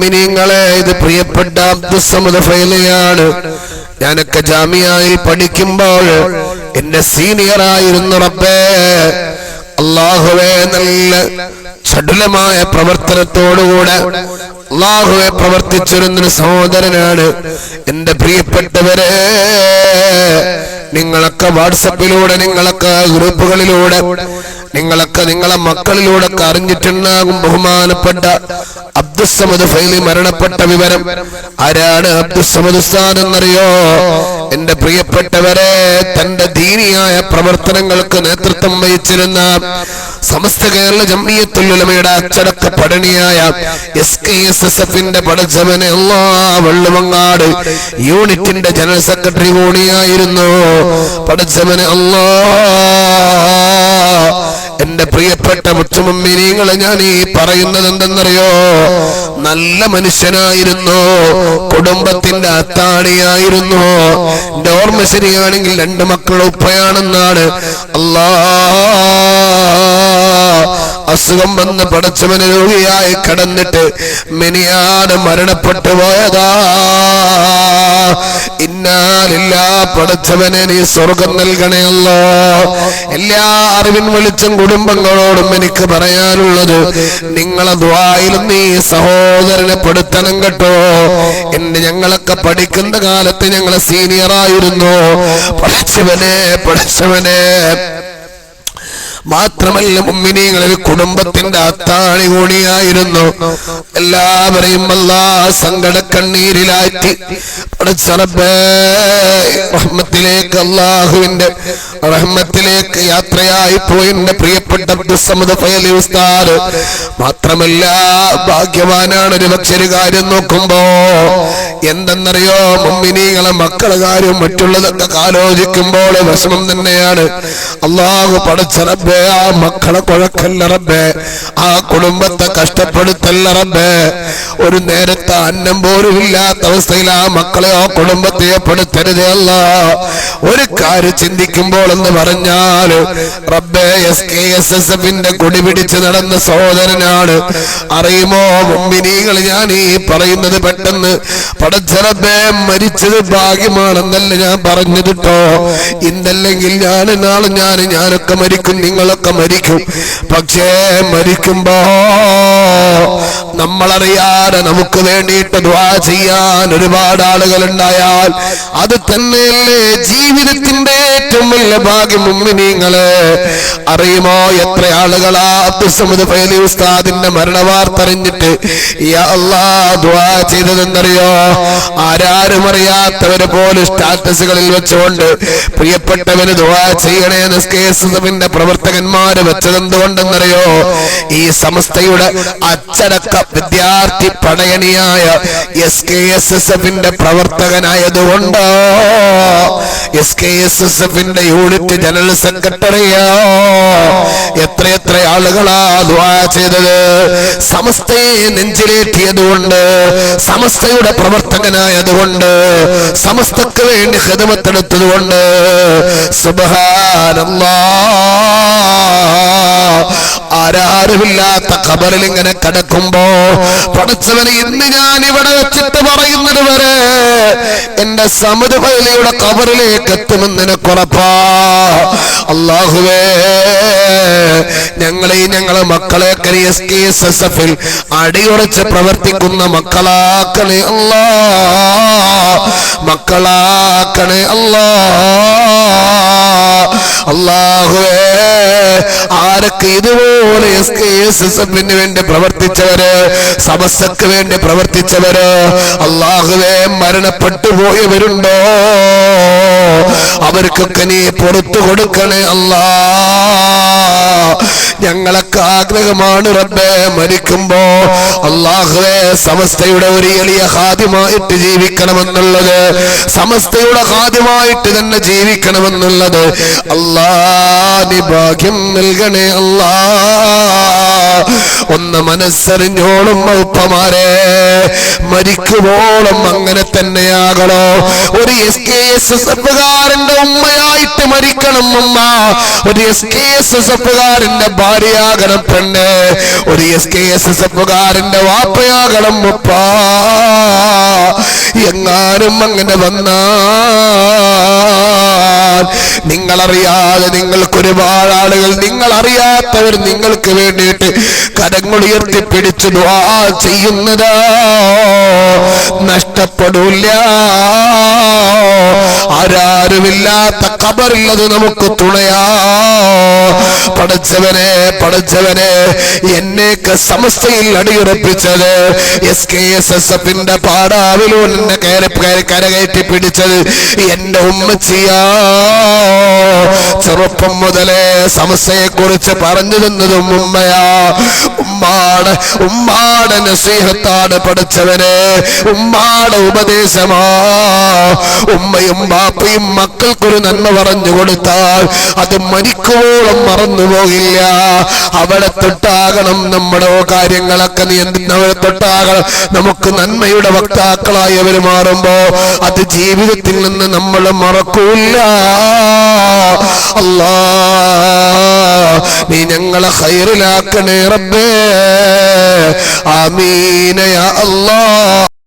മിനിങ്ങളെ ഇത് പ്രിയപ്പെട്ട അബ്ദുസമുദ ഫൈലയാണ്. ഞാനൊക്കെ ജാമ്യയിൽ പഠിക്കുമ്പോൾ എന്റെ സീനിയറായിരുന്നു റബ്ബേ. അള്ളാഹുവെ നല്ല ചടുലമായ പ്രവർത്തനത്തോടുകൂടെ അള്ളാഹുവെ പ്രവർത്തിച്ചിരുന്നൊരു സഹോദരനാണ് എന്റെ പ്രിയപ്പെട്ടവരെ. നിങ്ങളൊക്കെ വാട്സപ്പിലൂടെ നിങ്ങളൊക്കെ ഗ്രൂപ്പുകളിലൂടെ നിങ്ങളൊക്കെ നിങ്ങളെ മക്കളിലൂടെ അറിഞ്ഞിട്ടുണ്ടാകും ബഹുമാനപ്പെട്ട അബ്ദുസമദ് ഫൈലി മരണപ്പെട്ട വിവരം. ആരാണ് അബ്ദുസമദ് ഉസ്താദ് എന്നറിയോ? എന്റെ പ്രിയപ്പെട്ടവരെ തന്റെ ദീനിയായ പ്രവർത്തനങ്ങൾക്ക് നേതൃത്വം വഹിച്ചിരുന്ന സമസ്ത കേരള ജമ്മിയത്തുലുലമയുടെ അച്ചടക്ക പഠനിയായ എസ് കെ എസ് എസ് എഫിന്റെ പടച്ചവനെ അല്ലാ വള്ളുവങ്ങാട് യൂണിറ്റിന്റെ ജനറൽ സെക്രട്ടറി കൂടിയായിരുന്നു പടച്ചവനെ അല്ലാ പ്രിയപ്പെട്ട ഞാൻ ഈ പറയുന്നത് എന്തെന്നറിയോ നല്ല മനുഷ്യനായിരുന്നു. കുടുംബത്തിന്റെ അത്താണിയായിരുന്നു. ഓർമ്മ ശരിയാണെങ്കിൽ രണ്ട് മക്കൾ ഉപ്പയാണെന്നാണ്. അല്ലാ അസുഖം വന്ന് പടച്ചവന് രോഗിയായി കടന്നിട്ട് മിനിയാട് മരണപ്പെട്ടു പോയതാ. ഇന്നാലില്ല പഠിച്ചവനെ നീ സ്വർഗം നൽകണയല്ലോ. എല്ലാ അറിവിൻ വെളിച്ചം കുടുംബങ്ങളോടും എനിക്ക് പറയാനുള്ളത് നിങ്ങളെ ദ്വായിലും നീ സഹോദരനെ പെടുത്തണം കേട്ടോ. എന്നെ ഞങ്ങളൊക്കെ പഠിക്കുന്ന കാലത്ത് ഞങ്ങളെ സീനിയറായിരുന്നു പഠിച്ചവനെ പഠിച്ചവനെ. മാത്രമല്ല മുമ്മിനികളിൽ കുടുംബത്തിന്റെ അത്താണി കൂടിയായിരുന്നു എല്ലാവരെയും അല്ലാ സങ്കട കണ്ണീരിലാറ്റി റഹ്മത്തിലേക്ക് അള്ളാഹുവിന്റെ റഹ്മത്തിലേക്ക് യാത്രയായി പോയി എന്റെ പ്രിയപ്പെട്ട ഉസ്താദ്. മാത്രമല്ല ഭാഗ്യവാനാണ് ഒരു പക്ഷെ ഒരു കാര്യം നോക്കുമ്പോ എന്തെന്നറിയോ? മുമ്മിനികളെ മക്കളെ കാര്യം മറ്റുള്ളതൊക്കെ ആലോചിക്കുമ്പോൾ വിഷമം തന്നെയാണ്. അള്ളാഹു പടച്ച റബ്ബേ ആ മക്കളെ കുഴക്കല്ല റബ്ബേ ആ കുടുംബത്തെ കഷ്ടപ്പെടുത്തല്ല റബ്ബേ. ഒരു നേരത്തെ അന്നം പോലും ഇല്ലാത്ത അവസ്ഥയിൽ ആ മക്കളെ ആ കുടുംബത്തെ പെടുത്തരുതേ അല്ല. ഒരു കാര്യം ചിന്തിക്കുമ്പോൾ എന്ന് പറഞ്ഞാൽ റബ്ബേ എസ് കെ എസ് എസ് എഫിന്റെ കൊടി പിടിച്ച് നടന്ന സഹോദരനാണ്. അറിയുമോ മുമ്പിനീകൾ ഞാൻ ഈ പറയുന്നത് പെട്ടെന്ന് പടച്ചറബേ മരിച്ചത് ഭാഗ്യമാണെന്നല്ല ഞാൻ പറഞ്ഞത് കേട്ടോ ഇന്നല്ലെങ്കിൽ ഞാൻ നാളെ ഞാൻ ഞാനൊക്കെ മരിക്കും നിങ്ങളൊക്കെ മരിക്കും. പക്ഷേ മരിക്കുമ്പോ നമ്മളറിയാതെ നമുക്ക് വേണ്ടിയിട്ട് ദ്വാ ചെയ്യാൻ ഒരുപാട് ആളുകൾ ഉണ്ടായാൽ അത് തന്നെയല്ലേ ജീവിതത്തിന്റെ ഏറ്റവും വലിയ ഭാഗ്യം അറിയുമോ? എത്ര ആളുകളാ അബ്ദുസമദ് ഫൈലി ഉസ്താദിന്റെ ദ്വാ ചെയ്തതെന്നറിയോ? ആരാരും അറിയാത്തവര് പോലും സ്റ്റാറ്റസുകളിൽ വെച്ചുകൊണ്ട് പ്രിയപ്പെട്ടവന് ദ്വാ ചെയ്യണേ നിസ്കേസുവിന്റെ പ്രവർത്തകന്മാര് വെച്ചതെന്തുകൊണ്ടെന്നറിയോ? ഈ സംസ്ഥയുടെ അച്ചടക്ക വിദ്യാർത്ഥി പടയണിയായ എസ് കെ എസ് എസ് എഫിന്റെ പ്രവർത്തകനായതുകൊണ്ടോ? എസ് കെ എസ് എസ് എഫിന്റെ യൂണിറ്റ് ജനറൽ സെക്രട്ടറിയോ എത്രയെത്ര ആളുകളാ ചെയ്തത്? സമസ്തയെ നെഞ്ചിലേറ്റിയതുകൊണ്ട് സമസ്തയുടെ പ്രവർത്തകനായതുകൊണ്ട് സമസ്തക്ക് വേണ്ടി ഹൃദമത്തെടുത്തതുകൊണ്ട് സുബഹാനല്ലാ. ആരാരുമില്ലാത്ത ഖബറിൽ ഇങ്ങനെ കിടക്കുമ്പോ പഠിച്ചവനെ ഇന്ന് ഞാൻ ഇവിടെ വെച്ചിട്ട് പറയുന്നത് വരെ എന്റെ സമുദ്രയുടെ കബറിലേക്ക് എത്തുമെന്ന് നിനക്കുറപ്പാ അള്ളാഹുവേ ഞങ്ങളെ ഞങ്ങളെ മക്കളെ എസ് കെ എസ് എസ് എഫിൽ അടിയുറച്ച് പ്രവർത്തിക്കുന്ന മക്കളാക്കണേ അല്ലാ. മക്കളാക്കണേ അല്ലാഹുവേ ആരൊക്കെ ഇതുപോലെ എസ് കെ എസ് എസ് എഫിന് വേണ്ടി പ്രവർത്തിച്ചവര് സമസ്തക്ക് വേണ്ടി പ്രവർത്തിച്ചവര് അള്ളാഹുവേ മരണപ്പെട്ടു പോയവരുണ്ടോ? അവർക്കൊക്കെ നീ പുറത്തു കൊടുക്കണേ അല്ലാ. ഞങ്ങളൊക്കെ ആഗ്രഹമാണ് റബ്ബേ മരിക്കുമ്പോ അള്ളാഹുവേ സമസ്തയുടെ ഒരു എളിയ ഹാദ്യമായിട്ട് ജീവിക്കണമെന്നുള്ളത് സമസ്തയുടെ ഹാദ്യമായിട്ട് തന്നെ ജീവിക്കണമെന്നുള്ളത്. അള്ളാ ഭാഗ്യം നൽകണേ അല്ലാ ഒന്ന് മനസ്സറിഞ്ഞോളും ഉപ്പമാരെ മരിക്കുവോളം അങ്ങനെ തന്നെയാകണോ? ഒരു എസ് കെ എസ് എസ് എഫുകാരന്റെ ഉമ്മയായിട്ട് മരിക്കണം ഉമ്മ. ഒരു എസ് കെ എസ് എസ് എഫുകാരന്റെ ഭാര്യയാകണം പെണ്ണ്. ഒരു എസ് കെ എസ് എസ് എഫുകാരന്റെ വാപ്പയാകണം ഉപ്പ. എങ്ങാനും അങ്ങനെ വന്നാൽ നിങ്ങളറിയാതെ നിങ്ങൾക്ക് ഒരുപാട് ആളുകൾ നിങ്ങൾ അറിയാത്തവർ നിങ്ങൾക്ക് വേണ്ടിയിട്ട് കരങ്ങളുയർത്തി പിടിച്ചു ചെയ്യുന്നത് ചെയ്യുന്നതാ. നഷ്ടപ്പെടൂല. ആരാരുമില്ലാത്ത കബറുള്ളത് നമുക്ക് തുണയാ. പഠിച്ചവനെ പഠിച്ചവനെ എന്നേക്ക് സമസ്തയിൽ അടിയുറപ്പിച്ചത് എസ് കെ എസ് എസ് എഫിന്റെ പാടാവിലൂടെ എന്നെ കയറി കരകയറ്റി പിടിച്ചത് എന്റെ ഉമ്മച്ചിയാ. ചെറുപ്പം മുതലേ സമസ്തയെ കുറിച്ച് പറഞ്ഞു തന്നതും ഉമ്മയാ. ഉമ്മാട് ഉമ്മാടെ നസീഹത്താണ് പഠിച്ചവനെ. ഉമ്മാടെ ഉപദേശമാ. ഉമ്മയും ബാപ്പയും മക്കൾക്കൊരു നന്മ പറഞ്ഞു കൊടുത്താൽ അത് മരിക്കുവോളം മറന്നു പോകില്ല അവിടെ തൊട്ടാകണം നമ്മുടെ കാര്യങ്ങളൊക്കെ നിയന്ത്രിക്കുന്നവരെ തൊട്ടാകണം. നമുക്ക് നന്മയുടെ വക്താക്കളായി അവർ മാറുമ്പോ അത് ജീവിതത്തിൽ നിന്ന് നമ്മൾ മറക്കൂല അല്ലാ നീ ഞങ്ങളെ ഹൈറിലാക്കണേ റബ്ബേ. ആമീന യാ അല്ലാ.